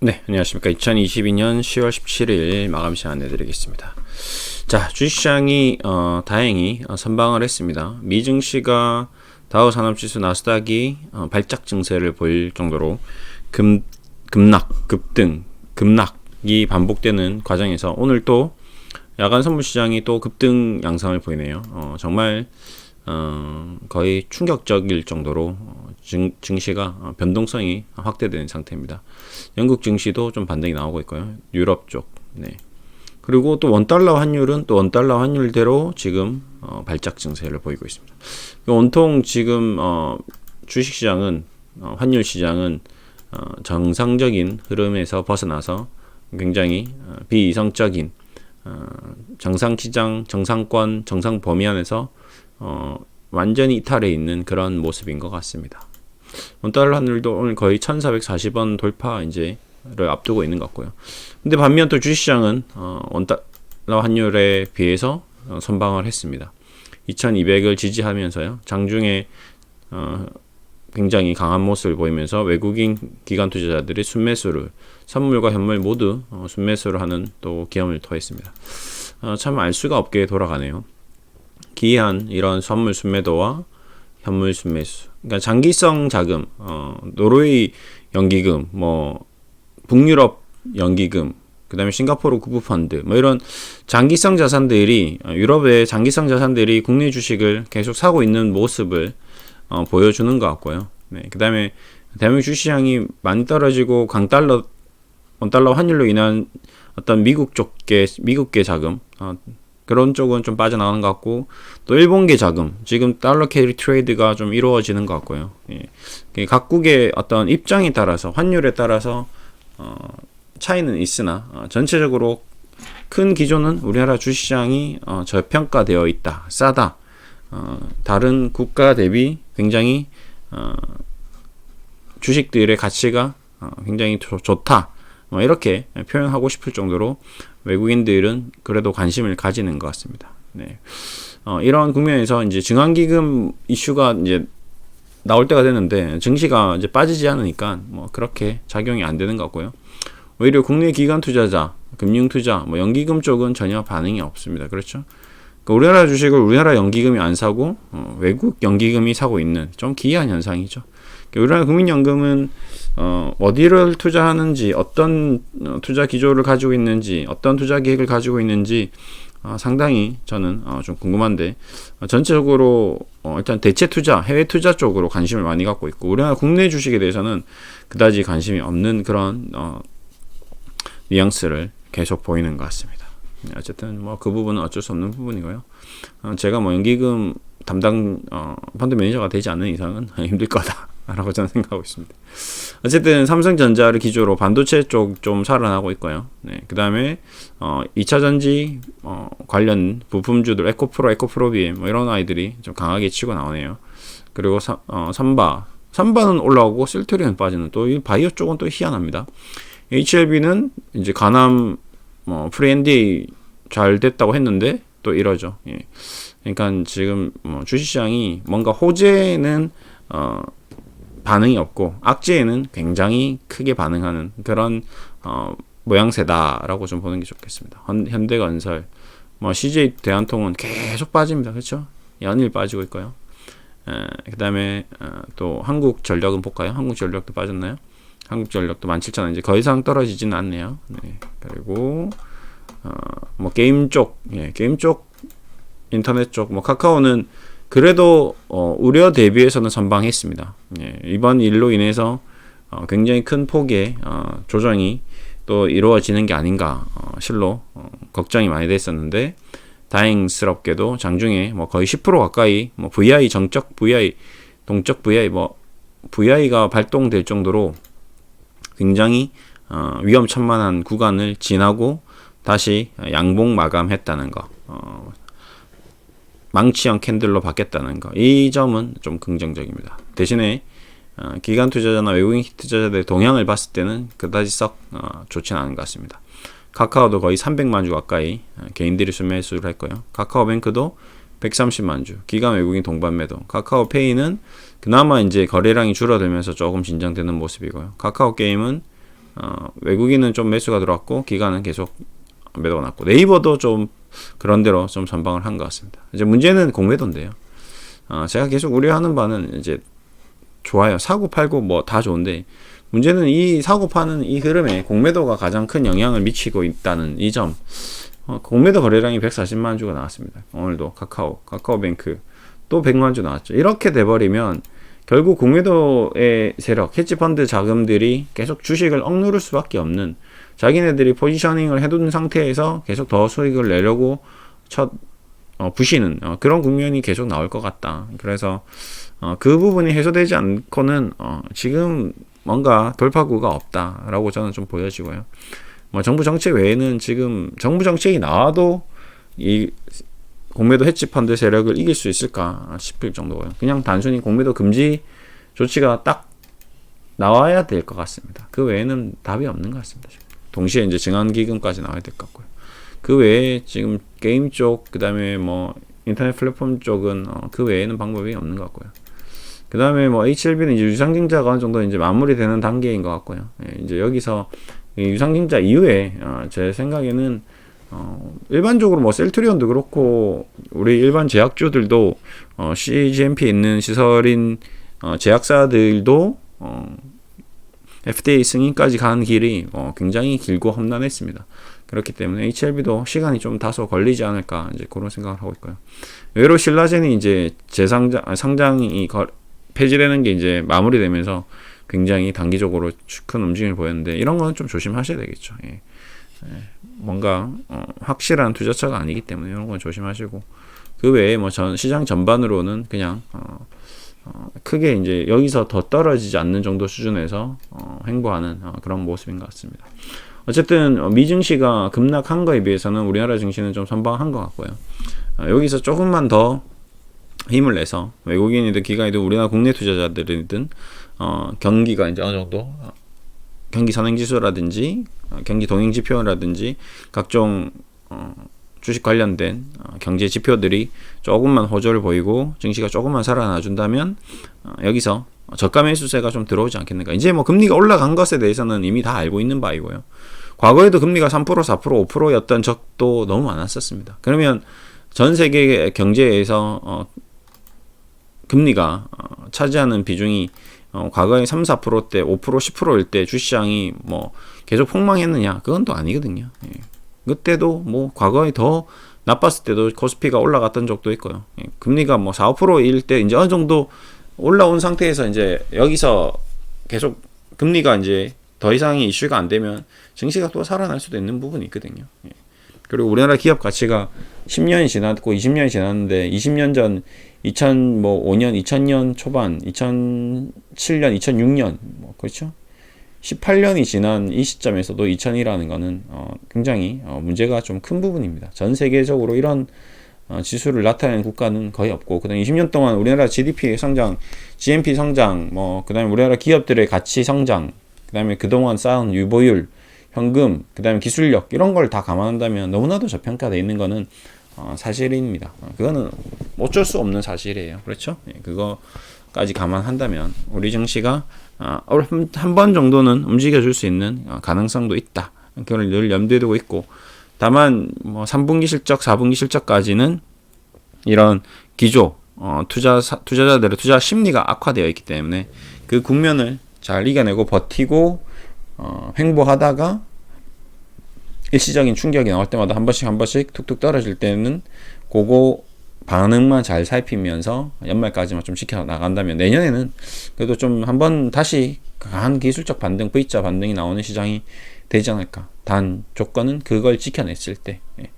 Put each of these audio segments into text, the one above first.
네, 안녕하십니까. 2022년 10월 17일 마감 시간 내드리겠습니다. 자, 주식시장이 어, 다행히 어, 선방을 했습니다. 미증시가 다우 산업지수 나스닥이 어, 발작 증세를 보일 정도로 금, 급락, 급등, 급락이 반복되는 과정에서 오늘 또 야간 선물 시장이 또 급등 양상을 보이네요. 어, 정말 어, 거의 충격적일 정도로 어, 증, 증시가 어, 변동성이 확대되는 상태입니다. 영국 증시도 좀 반등이 나오고 있고요. 유럽 쪽. 네. 그리고 또 원달러 환율은 또 원달러 환율대로 지금 어, 발작 증세를 보이고 있습니다. 온통 지금 어, 주식 시장은 어, 환율 시장은 어, 정상적인 흐름에서 벗어나서 굉장히 어, 비이성적인 어, 정상 시장, 정상권, 정상 범위 안에서 어, 완전히 이탈해 있는 그런 모습인 것 같습니다. 원달러 환율도 오늘 거의 1,440원 돌파 이제를 앞두고 있는 것 같고요. 근데 반면 또 주식시장은 어, 원달러 환율에 비해서 어, 선방을 했습니다. 2,200을 지지하면서요. 장중에 어, 굉장히 강한 모습을 보이면서 외국인 기관 투자자들이 순매수를 선물과 현물 모두 어, 순매수를 하는 또 기염을 토했습니다. 어, 참알 수가 없게 돌아가네요. 기이한 이런 선물 순매도와 현물 순매수. 그러니까 장기성 자금, 어, 노르웨이 연기금, 뭐 북유럽 연기금, 그다음에 싱가포르 국부 펀드, 뭐 이런 장기성 자산들이 어, 유럽의 장기성 자산들이 국내 주식을 계속 사고 있는 모습을 어, 보여주는 것 같고요. 네, 그다음에 대한민국 주시장이 많이 떨어지고 강달러 원달러 환율로 인한 어떤 미국 쪽계 미국계 자금 어, 그런 쪽은 좀 빠져나가는 것 같고 또 일본계 자금 지금 달러 캐리 트레이드가 좀 이루어지는 것 같고요. 예. 각국의 어떤 입장에 따라서 환율에 따라서 어, 차이는 있으나 어, 전체적으로 큰 기조는 우리나라 주시장이 어, 저평가되어 있다, 싸다. 어, 다른 국가 대비 굉장히 어, 주식들의 가치가 어, 굉장히 조, 좋다. 뭐 이렇게 표현하고 싶을 정도로 외국인들은 그래도 관심을 가지는 것 같습니다. 네. 어, 이런 국면에서 이제 증환기금 이슈가 이제 나올 때가 됐는데 증시가 이제 빠지지 않으니까 뭐 그렇게 작용이 안 되는 것 같고요. 오히려 국내 기관 투자자, 금융 투자, 뭐 연기금 쪽은 전혀 반응이 없습니다. 그렇죠? 그러니까 우리나라 주식을 우리나라 연기금이 안 사고 어, 외국 연기금이 사고 있는 좀 기이한 현상이죠. 그러니까 우리나라 국민연금은 어, 어디를 투자하는지, 어떤 어, 투자 기조를 가지고 있는지, 어떤 투자 계획을 가지고 있는지 어, 상당히 저는 어, 좀 궁금한데 어, 전체적으로 어, 일단 대체 투자, 해외 투자 쪽으로 관심을 많이 갖고 있고 우리나라 국내 주식에 대해서는 그다지 관심이 없는 그런 어, 뉘앙스를 계속 보이는 것 같습니다. 네, 어쨌든 뭐 그 부분은 어쩔 수 없는 부분이고요. 어, 제가 뭐 연기금 담당 어, 펀드 매니저가 되지 않는 이상은 힘들 거다. 라고 저는 생각하고 있습니다. 어쨌든 삼성전자를 기조로 반도체 쪽 좀 살아나고 있고요. 네, 그 다음에 어, 2차 전지 어, 관련 부품주들 에코프로, 에코프로비엠 뭐 이런 아이들이 좀 강하게 치고 나오네요. 그리고 사, 어, 삼바, 삼바는 올라오고 실트리는 빠지는 또 이 바이오 쪽은 또 희한합니다. HLB는 이제 가남 뭐 프리엔디 잘 됐다고 했는데 또 이러죠. 예. 그러니까 지금 뭐 주식시장이 뭔가 호재는 어 반응이 없고 악재에는 굉장히 크게 반응하는 그런 어, 모양새다라고 좀 보는 게 좋겠습니다. 현대건설, 뭐 CJ 대한통운 계속 빠집니다. 그렇죠? 연일 빠지고 있고요. 그 다음에 어, 또 한국전력은 볼까요? 한국전력도 빠졌나요? 한국전력도 17,000원 이제 더 이상 떨어지지는 않네요. 네. 그리고 어, 뭐 게임 쪽, 예, 게임 쪽, 인터넷 쪽, 뭐 카카오는 그래도 어, 우려 대비해서는 선방했습니다. 예, 이번 일로 인해서 어, 굉장히 큰 폭의 어, 조정이 또 이루어지는 게 아닌가 어, 실로 어, 걱정이 많이 됐었는데 다행스럽게도 장중에 뭐 거의 10% 가까이 뭐 VI 정적 VI 동적 VI 뭐 VI가 발동될 정도로 굉장히 어, 위험천만한 구간을 지나고 다시 양봉 마감했다는 거. 어, 망치형 캔들로 바뀌었다는 거. 이 점은 좀 긍정적입니다. 대신에 어, 기관 투자자나 외국인 투자자들의 동향을 봤을 때는 그다지 썩 어, 좋지는 않은 것 같습니다. 카카오도 거의 300만 주 가까이 어, 개인들이 순매수를 했고요. 카카오뱅크도 130만 주, 기관 외국인 동반 매도. 카카오페이는 그나마 이제 거래량이 줄어들면서 조금 진정되는 모습이고요. 카카오 게임은 어, 외국인은 좀 매수가 들어왔고 기관은 계속 매도가 났고 네이버도 좀 그런 대로 좀 전방을 한 것 같습니다. 이제 문제는 공매도인데요. 어, 제가 계속 우려하는 바는 이제 좋아요. 사고 팔고 뭐 다 좋은데 문제는 이 사고 파는 이 흐름에 공매도가 가장 큰 영향을 미치고 있다는 이 점. 어, 공매도 거래량이 140만 주가 나왔습니다. 오늘도 카카오, 카카오뱅크 또 100만 주 나왔죠. 이렇게 돼버리면 결국 공매도의 세력, 헤지펀드 자금들이 계속 주식을 억누를 수밖에 없는 자기네들이 포지셔닝을 해둔 상태에서 계속 더 수익을 내려고 첫 어, 부시는 어, 그런 국면이 계속 나올 것 같다. 그래서 어, 그 부분이 해소되지 않고는 어, 지금 뭔가 돌파구가 없다라고 저는 좀 보여지고요. 뭐 정부 정책 외에는 지금 정부 정책이 나와도 이 공매도 해치 펀드 세력을 이길 수 있을까 싶을 정도고요. 그냥 단순히 공매도 금지 조치가 딱 나와야 될 것 같습니다. 그 외에는 답이 없는 것 같습니다. 동시에 이제 증환기금까지 나와야 될 것 같고요. 그 외에 지금 게임 쪽, 그 다음에 뭐 인터넷 플랫폼 쪽은 어, 그 외에는 방법이 없는 것 같고요. 그 다음에 뭐 HLB는 이제 유상증자가 어느 정도 이제 마무리되는 단계인 것 같고요. 예, 이제 여기서 유상증자 이후에 어, 제 생각에는 어, 일반적으로 뭐 셀트리온도 그렇고 우리 일반 제약주들도 어, CGMP 있는 시설인 어, 제약사들도 어, FDA 승인까지 가는 길이 어, 굉장히 길고 험난했습니다. 그렇기 때문에 HLB도 시간이 좀 다소 걸리지 않을까 이제 그런 생각을 하고 있고요. 외로 신라젠이 이제 재상장 아, 상장이 거, 폐지되는 게 이제 마무리되면서 굉장히 단기적으로 큰 움직임을 보였는데 이런 거는 좀 조심하셔야 되겠죠. 예. 예. 뭔가 어, 확실한 투자처가 아니기 때문에 이런 건 조심하시고 그 외에 뭐 전 시장 전반으로는 그냥 어, 어, 크게 이제 여기서 더 떨어지지 않는 정도 수준에서 어, 행보하는 어, 그런 모습인 것 같습니다. 어쨌든 어, 미증시가 급락한 거에 비해서는 우리나라 증시는 좀 선방한 것 같고요. 어, 여기서 조금만 더 힘을 내서 외국인이든 기관이든 우리나라 국내 투자자들이든 어, 경기가 이제 어느 정도 어, 경기 선행 지수라든지 어, 경기 동행 지표라든지 각종 어, 주식 관련된 어, 경제 지표들이 조금만 호조를 보이고 증시가 조금만 살아나 준다면 어, 여기서 저가 매수세가 좀 들어오지 않겠는가. 이제 뭐 금리가 올라간 것에 대해서는 이미 다 알고 있는 바이고요. 과거에도 금리가 3% 4% 5%였던 적도 너무 많았었습니다. 그러면 전 세계 경제에서 어, 금리가 어, 차지하는 비중이 어, 과거에 3, 4%대, 5%, 10%일 때 주시장이 뭐 계속 폭망했느냐? 그건 또 아니거든요. 예. 그때도 뭐 과거에 더 나빴을 때도 코스피가 올라갔던 적도 있고요. 예. 금리가 뭐 4, 5%일 때 이제 어느 정도 올라온 상태에서 이제 여기서 계속 금리가 이제 더 이상의 이슈가 안 되면 증시가 또 살아날 수도 있는 부분이 있거든요. 예. 그리고 우리나라 기업 가치가 10년이 지났고 20년이 지났는데 20년 전 2005년, 뭐 2000년 초반, 2007년, 2006년 뭐 그렇죠? 18년이 지난 이 시점에서도 2000이라는 거는 어, 굉장히 어, 문제가 좀 큰 부분입니다. 전 세계적으로 이런 어, 지수를 나타내는 국가는 거의 없고 그다음 20년 동안 우리나라 GDP 성장, GNP 성장, 뭐 그다음에 우리나라 기업들의 가치 성장, 그다음에 그동안 쌓은 유보율, 현금, 그다음에 기술력 이런 걸 다 감안한다면 너무나도 저평가되어 있는 거는 어, 사실입니다. 어, 그거는 어쩔 수 없는 사실이에요. 그렇죠? 예, 그거까지 감안한다면 우리 증시가 어, 한번 정도는 움직여줄 수 있는 어, 가능성도 있다. 그걸 늘 염두에 두고 있고 다만 뭐 3분기 실적, 4분기 실적까지는 이런 기조 어, 투자 투자자들의 투자 심리가 악화되어 있기 때문에 그 국면을 잘 이겨내고 버티고 어, 횡보하다가 일시적인 충격이 나올 때마다 한 번씩 한 번씩 툭툭 떨어질 때는 그거 반응만 잘 살피면서 연말까지만 좀 지켜 나간다면 내년에는 그래도 좀 한번 다시 강한 기술적 반등, V자 반등이 나오는 시장이 되지 않을까. 단 조건은 그걸 지켜냈을 때. 예.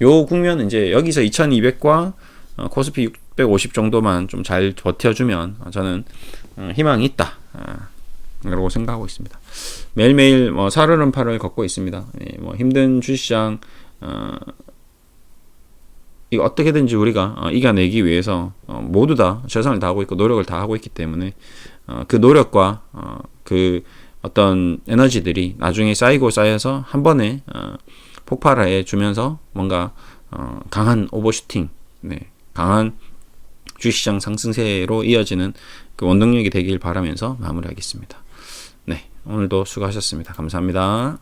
요 국면은 이제 여기서 2200과 어, 코스피 650 정도만 좀 잘 버텨주면 저는 어, 희망이 있다. 아, 라고 생각하고 있습니다. 매일매일 뭐 살얼음팔을 걷고 있습니다. 예, 뭐 힘든 주시장 어, 이 어떻게든지 우리가 어, 이겨내기 위해서 어, 모두 다 최선을 다하고 있고 노력을 다하고 있기 때문에 어, 그 노력과 어, 그 어떤 에너지들이 나중에 쌓이고 쌓여서 한 번에 어, 폭발해 주면서 뭔가 어, 강한 오버슈팅, 네, 강한 주시장 상승세로 이어지는 그 원동력이 되길 바라면서 마무리하겠습니다. 네, 오늘도 수고하셨습니다. 감사합니다.